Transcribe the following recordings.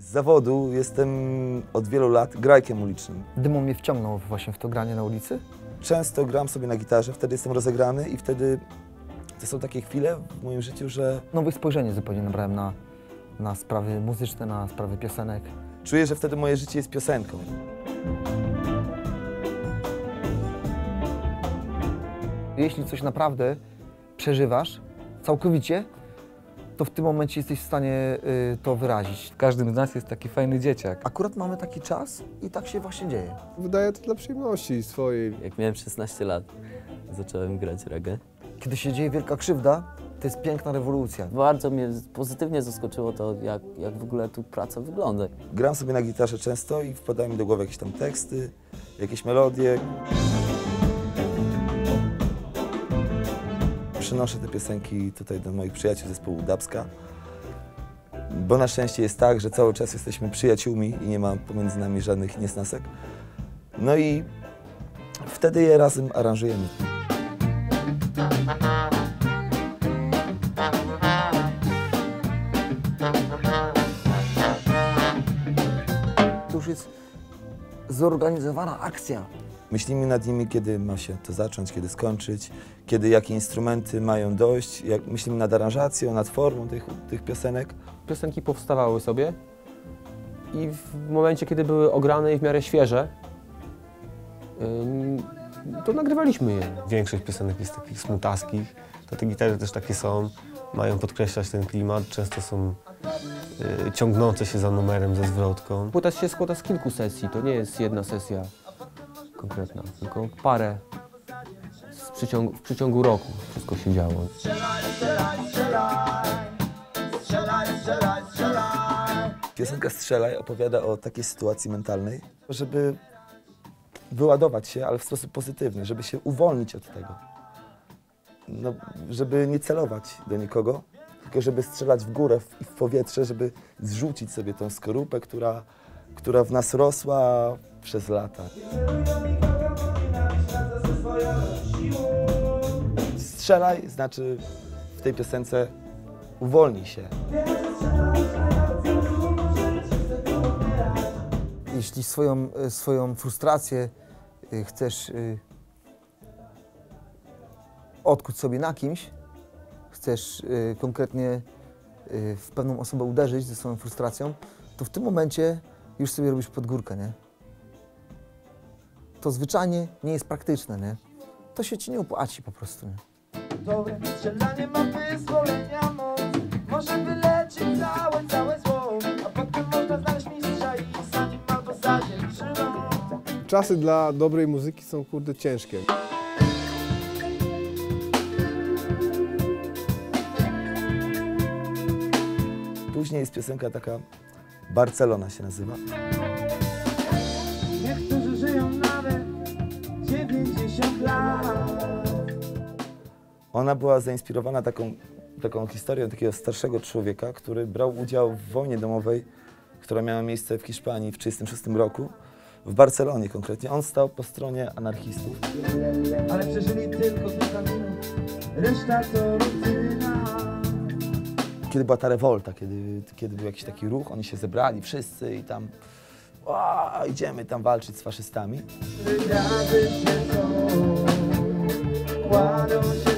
Z zawodu jestem od wielu lat grajkiem ulicznym. Dymo mnie wciągnął właśnie w to granie na ulicy. Często gram sobie na gitarze, wtedy jestem rozegrany i wtedy to są takie chwile w moim życiu, że Nowe spojrzenie zupełnie nabrałem na, na sprawy muzyczne, na sprawy piosenek. czuję, że wtedy moje życie jest piosenką. Jeśli coś naprawdę przeżywasz całkowicie, to w tym momencie jesteś w stanie y, to wyrazić. W każdym z nas jest taki fajny dzieciak. Akurat mamy taki czas i tak się właśnie dzieje. Wydaje to dla przyjemności swojej. Jak miałem 16 lat, zacząłem grać reggae. Kiedy się dzieje wielka krzywda, to jest piękna rewolucja. Bardzo mnie pozytywnie zaskoczyło to, jak, jak w ogóle tu praca wygląda. Gram sobie na gitarze często i wpadają mi do głowy jakieś tam teksty, jakieś melodie. Przynoszę te piosenki tutaj do moich przyjaciół zespołu Dabska, bo na szczęście jest tak, że cały czas jesteśmy przyjaciółmi i nie ma pomiędzy nami żadnych niesnasek. No i wtedy je razem aranżujemy. To już jest zorganizowana akcja. Myślimy nad nimi, kiedy ma się to zacząć, kiedy skończyć, kiedy jakie instrumenty mają dojść. Jak myślimy nad aranżacją, nad formą tych, tych piosenek. piosenki powstawały sobie i w momencie, kiedy były ograne i w miarę świeże, to nagrywaliśmy je. Większość piosenek jest takich smutaskich, to te gitary też takie są, mają podkreślać ten klimat, często są y, ciągnące się za numerem, ze zwrotką. Płyta się składa z kilku sesji, to nie jest jedna sesja konkretna, tylko parę z przyciągu, w przeciągu roku wszystko się działo. Piosenka Strzelaj opowiada o takiej sytuacji mentalnej, żeby wyładować się, ale w sposób pozytywny, żeby się uwolnić od tego. No, żeby nie celować do nikogo, tylko żeby strzelać w górę w- i w powietrze, żeby zrzucić sobie tą skorupę, która, która w nas rosła przez lata. Strzelaj znaczy w tej piosence uwolnij się. Jeśli swoją, e, swoją frustrację y, chcesz y, odkuć sobie na kimś, chcesz konkretnie w pewną osobę uderzyć ze swoją frustracją, to w tym momencie już sobie robisz podgórkę, nie? To zwyczajnie nie jest praktyczne, nie? To się ci nie opłaci po prostu, nie? Dobre strzelanie ma wyzwolenia moc Może wyleczyć całe, całe zło A potem można znaleźć mistrza i za nim albo za Czasy dla dobrej muzyki są kurde ciężkie. Później jest piosenka taka, Barcelona się nazywa. Niektórzy żyją nawet 90 lat Ona była zainspirowana taką, taką historią takiego starszego człowieka, który brał udział w wojnie domowej, która miała miejsce w Hiszpanii w 1936 roku, w Barcelonie konkretnie. On stał po stronie anarchistów. Ale przeżyli tylko kilka minut Reszta to rutyna Kiedy była ta rewolta, kiedy, kiedy był jakiś taki ruch, oni się zebrali wszyscy i tam "Ła, idziemy tam walczyć z faszystami. Się Kładą się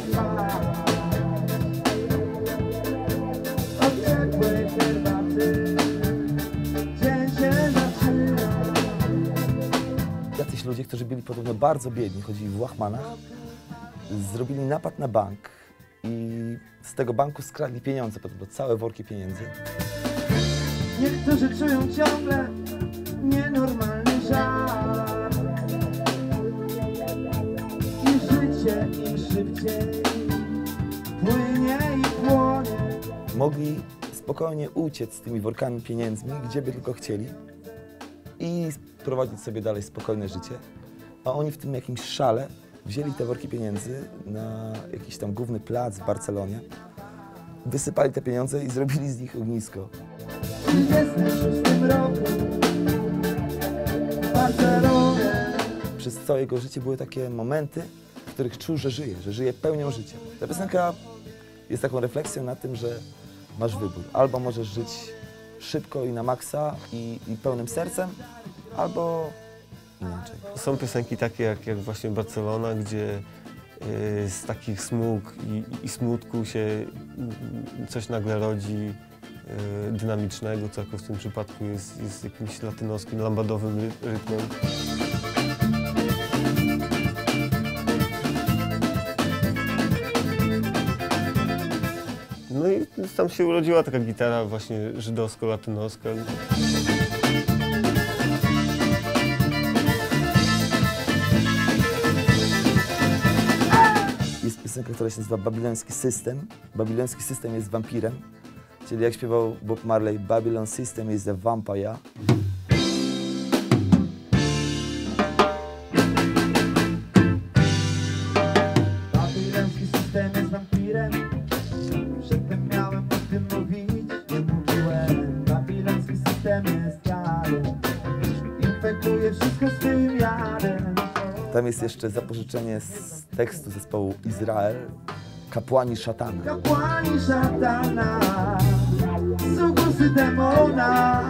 Jacyś ludzie, którzy byli podobno bardzo biedni, chodzili w łachmanach, zrobili napad na bank i z tego banku skradli pieniądze, podobno całe worki pieniędzy. Niektórzy czują ciągle nienormalny żal I życie im szybciej płynie i płonie mogli spokojnie uciec z tymi workami pieniędzmi, gdzie by tylko chcieli i prowadzić sobie dalej spokojne życie. A oni w tym jakimś szale wzięli te worki pieniędzy na jakiś tam główny plac w Barcelonie, wysypali te pieniądze i zrobili z nich ognisko. W 36 roku Barcelonie Przez całe jego życie były takie momenty, w których czuł, że żyje, że żyje pełnią życia. Ta piosenka jest taką refleksją na tym, że masz wybór. Albo możesz żyć szybko i na maksa i, i pełnym sercem, albo inaczej. Są piosenki takie jak, jak właśnie Barcelona, gdzie y, z takich smug i, i smutku się y, coś nagle rodzi y, dynamicznego, co w tym przypadku jest, jest jakimś latynoskim, lambadowym ry- rytmem. No i tam się urodziła taka gitara właśnie żydowsko-latynoska. Która się nazywa Babiloński System. Babiloński System jest wampirem, czyli jak śpiewał Bob Marley, Babylon System is a vampire. Tam jest jeszcze zapożyczenie z tekstu zespołu Izrael, Kapłani Szatana. Kapłani szatana Sugusy demona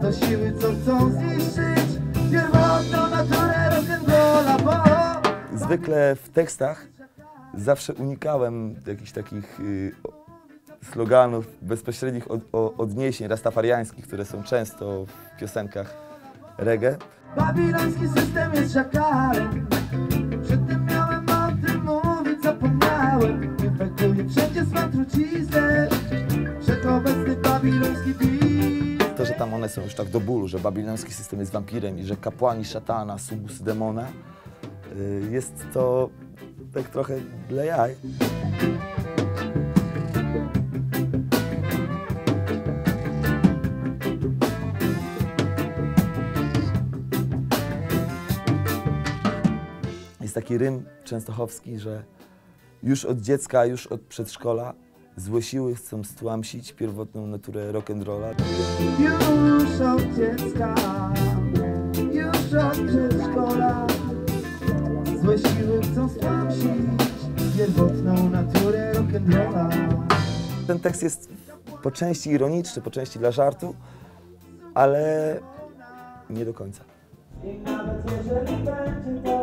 To siły, co chcą zniszczyć Pierwotną naturę rock'n'rolla Bo Zwykle w tekstach zawsze unikałem jakichś takich y, sloganów, bezpośrednich od, o, odniesień rastafariańskich, które są często w piosenkach reggae. Babiloński system jest szakalem Przedtem miałem o tym mówić, zapomniałem. Infekuje wszędzie swą truciznę Wszechobecny babiloński beat To, że tam one są już tak do bólu, że babiloński system jest wampirem i że kapłani szatana, subus demona, y, jest to tak trochę dla jaj. Taki rym częstochowski, że już od dziecka, już od przedszkola złe siły chcą stłamsić pierwotną naturę rock'n'rolla. Już od dziecka Już od przedszkola Złe siły chcą stłamsić Pierwotną naturę rock'n'rolla Ten tekst jest po części ironiczny, po części dla żartu, ale nie do końca. I nawet jeżeli będzie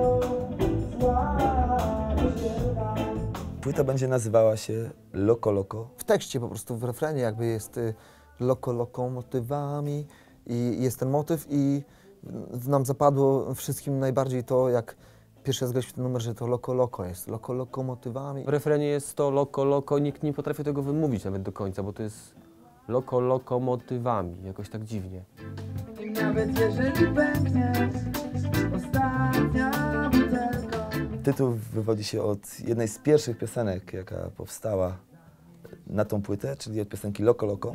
Płyta będzie nazywała się Loco Loco. w tekście po prostu, w refrenie jakby jest y, loko lokomotywami i jest ten motyw i w- nam zapadło wszystkim najbardziej to, jak pierwszy raz graliśmy ten numer, że to loko loko jest, loko lokomotywami. W refrenie jest to loko, loko, nikt nie potrafi tego wymówić nawet do końca, bo to jest loko, lokomotywami, jakoś tak dziwnie. I nawet jeżeli pęknie Tytuł wywodzi się od jednej z pierwszych piosenek, jaka powstała na tą płytę, czyli od piosenki Loco Loco.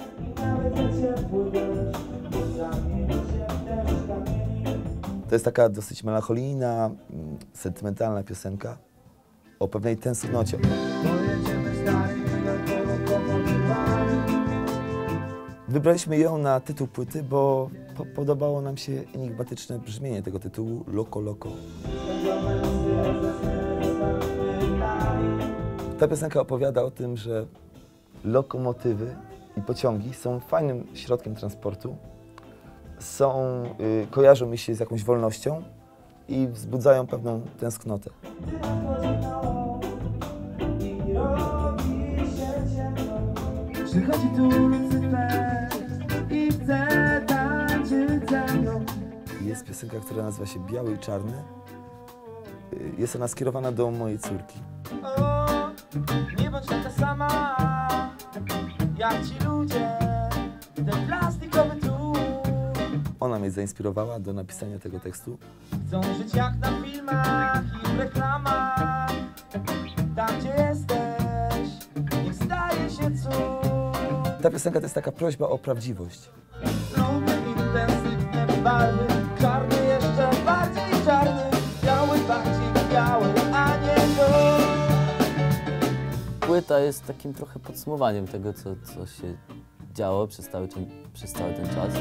To jest taka dosyć melancholijna, mm, sentymentalna piosenka o pewnej tęsknocie. Wybraliśmy ją na tytuł płyty, bo po podobało nam się enigmatyczne brzmienie tego tytułu Loco Loco. Ta piosenka opowiada o tym, że lokomotywy i pociągi są fajnym środkiem transportu, są, y, kojarzą mi się z jakąś wolnością i wzbudzają pewną tęsknotę. Przychodzi tu Lucyfer i chce tańczyć ze mną Jest piosenka, która nazywa się Biały i Czarny. Y, Jest ona skierowana do mojej córki. O, nie bądź taka sama Jak ci ludzie Ten plastikowy tu Ona mnie zainspirowała do napisania tego tekstu. Chcą żyć jak na filmach i w reklamach Tam gdzie jesteś Niech staje się cud Ta piosenka to jest taka prośba o prawdziwość. Lubię intensywne barwy Płyta jest takim trochę podsumowaniem tego, co, co się działo przez cały, ten, przez cały ten czas.